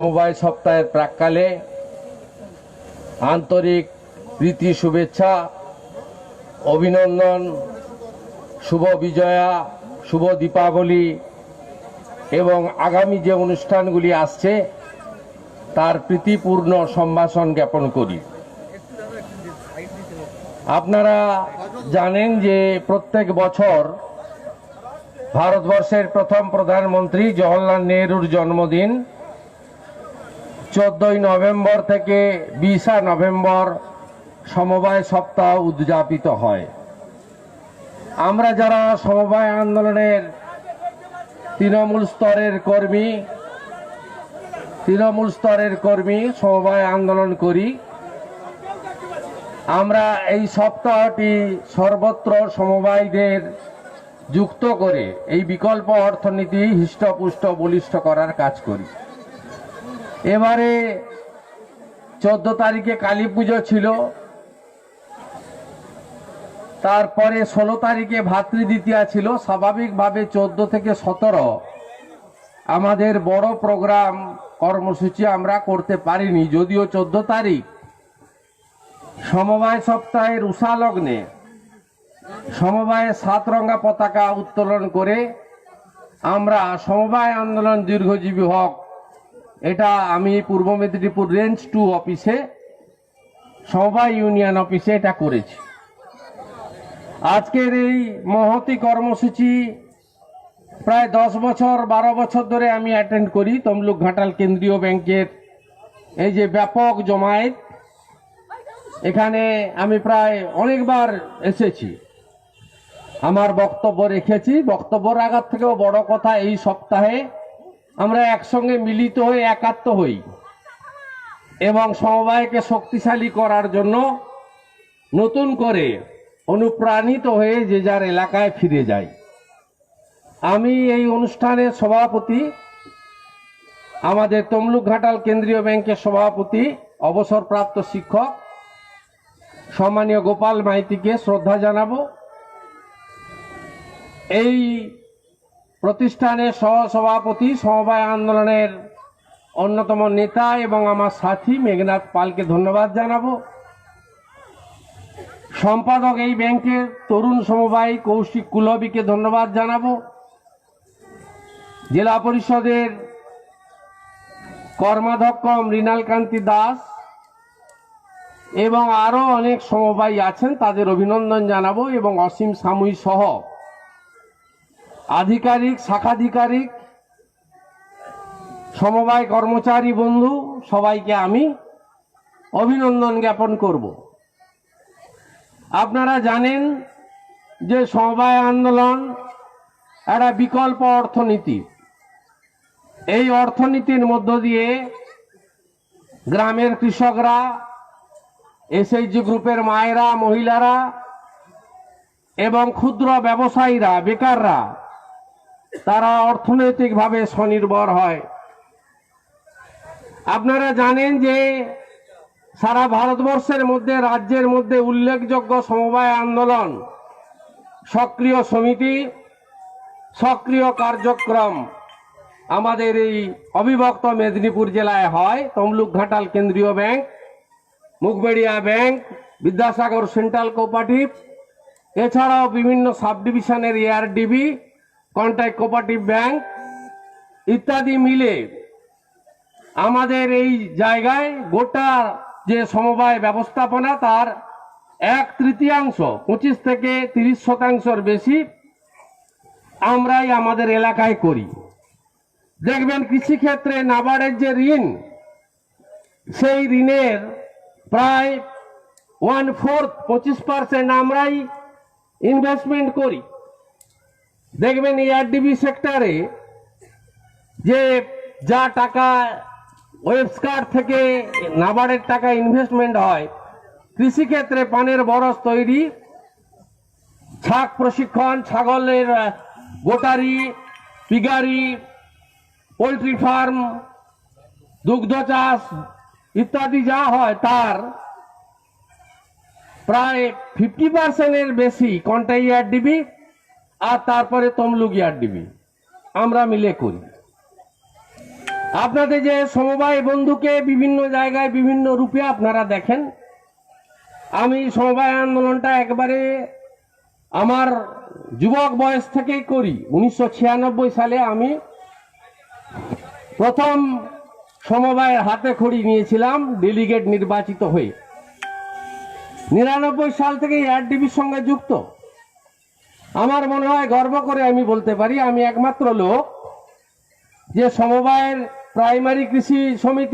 Mobile সপ্তাহের প্রাককালে আন্তরিক প্রীতি, শুভেচ্ছা, অভিনন্দন, শুভ বিজয়া, শুভ দীপাবলি এবং আগামী যে অনুষ্ঠানগুলি আসছে, তার প্রীতিপূর্ণ সম্ভাষণ জ্ঞাপন করি। আপনারা জানেন যে প্রত্যেক বছর ভারতবর্ষের প্রথম প্রধানমন্ত্রী জওহরলাল নেহরুর জন্মদিন চোদ্দই নভেম্বর থেকে বিশা নভেম্বর সমবায় সপ্তাহ উদযাপিত হয়। আমরা যারা সমবায় আন্দোলনের তৃণমূল স্তরের কর্মী, তৃণমূল স্তরের কর্মী সমবায় আন্দোলন করি, আমরা এই সপ্তাহটি সর্বত্র সমবায়দের যুক্ত করে এই বিকল্প অর্থনীতি হৃষ্টপুষ্ট বলিষ্ঠ করার কাজ করি। এবারে চোদ্দ তারিখে কালী পুজো ছিল। তারপরে ষোলো তারিখে ভাতৃদ্বিতীয়া ছিল, স্বাভাবিকভাবে চোদ্দ থেকে সতেরো। আমাদের বড় প্রোগ্রাম, কর্মসূচি আমরা করতে পারিনি, যদিও চোদ্দ তারিখ। সমবায় সপ্তাহের উষা লগ্নে সমবায়ে সাত রঙা পতাকা উত্তোলন করে আমরা সমবায় আন্দোলন দীর্ঘজীবী হোক এটা আমি পূর্ব মেদিনীপুর রেঞ্জ টু অফিসে সমবায় ইউনিয়ন অফিসে এটা করেছি। আজকের এই মহতি কর্মসূচি প্রায় দশ বছর, বারো বছর ধরে আমি অ্যাটেন্ড করি তমলুক ঘাটাল কেন্দ্রীয় ব্যাংকের। এই যে ব্যাপক জমায়েত, এখানে আমি প্রায় অনেকবার এসেছি। আমার বক্তব্য রেখেছি। বক্তব্য রাখার থেকেও বড় কথা এই সপ্তাহে আমরা একসঙ্গে মিলিত হয়ে একাত্ম হই এবং সমবায়কে শক্তিশালী করার জন্য নতুন করে অনুপ্রাণিত হয়ে যে যার এলাকায় ফিরে যাই। আমি এই অনুষ্ঠানের সভাপতি, আমাদের তমলুক ঘাটাল কেন্দ্রীয় ব্যাংকের সভাপতি, অবসরপ্রাপ্ত শিক্ষক, সম্মানীয় গোপাল মাইতিকে শ্রদ্ধা জানাব। এই প্রতিষ্ঠানের সহসভাপতি সমবায় আন্দোলনের অন্যতম নেতা এবং আমার সাথী মেঘনাথ পালকে ধন্যবাদ জানাব। সম্পাদক এই ব্যাংকের তরুণ সমবায় কৌশিক কুলবিকে ধন্যবাদ জানাব। জেলা পরিষদের কর্মাধ্যক্ষ মৃণাল কান্তি দাস এবং আরও অনেক সমবায়ী আছেন, তাদের অভিনন্দন জানাব এবং অসীম সামুই সহ আধিকারিক, শাখাধিকারিক, সমবায় কর্মচারী বন্ধু, সবাইকে আমি অভিনন্দন জ্ঞাপন করব। আপনারা জানেন যে সমবায় আন্দোলন একটা বিকল্প অর্থনীতি। এই অর্থনীতির মধ্য দিয়ে গ্রামের কৃষকরা এসএইচজি গ্রুপের মায়েরা, মহিলারা এবং ক্ষুদ্র ব্যবসায়ীরা, বেকাররা তারা অর্থনৈতিকভাবে স্বনির্ভর হয়। আপনারা জানেন যে সারা ভারতবর্ষের মধ্যে, রাজ্যের মধ্যে উল্লেখযোগ্য সমবায় আন্দোলন, সক্রিয় সমিতি, সক্রিয় কার্যক্রম আমাদের এই অবিভক্ত মেদিনীপুর জেলায় হয়। তমলুক ঘাটাল কেন্দ্রীয় bank, Mukhberia bank, Vidyasagar central cooperative এছাড়াও বিভিন্ন সাব ডিভিশনের এআরডিবি কন্ট্যাক্ট কোঅপারেটিভ ব্যাংক ইত্যাদি মিলে আমাদের এই জায়গায় গোটা যে সমবায় ব্যবস্থাপনা তার এক তৃতীয়াংশ, পঁচিশ থেকে তিরিশ শতাংশর বেশি আমরাই আমাদের এলাকায় করি। দেখবেন কৃষিক্ষেত্রে নাবার্ডের যে ঋণ, সেই ঋণের প্রায় ওয়ান ফোর্থ পঁচিশ পার্সেন্ট আমরাই ইনভেস্টমেন্ট করি। দেখবেন এআরডিবি সেক্টরে যে যা টাকা ওয়েবস্কার থেকে নাবার্ডের টাকা ইনভেস্টমেন্ট হয়, কৃষিক্ষেত্রে পানের বরস তৈরি ছাগ প্রশিক্ষণ, ছাগলের গোটারি পিগারি পোলট্রি ফার্ম, দুগ্ধ চাষ ইত্যাদি যা হয় তার প্রায় ফিফটি পার্সেন্টের বেশি কন্টাই ডিবি আর তারপরে তমলুক ডিবি আমরা মিলে করি। আপনাদের যে সমবায় বন্ধুকে বিভিন্ন জায়গায় বিভিন্ন রূপে আপনারা দেখেন, আমি সমবায় আন্দোলনটা একবারে আমার যুবক বয়স থেকেই করি। উনিশশো ছিয়ানব্বই সালে আমি প্রথম সমবায়ের হাতে খড়ি নিয়েছিলাম ডেলিগেট নির্বাচিত হয়ে। নিরানব্বই সাল থেকে এআরডিবির সঙ্গে যুক্ত। আমার মনে হয় গর্ব করে আমি বলতে পারি, আমি একমাত্র লোক যে সমবায়ের প্রাইমারি কৃষি সমিতি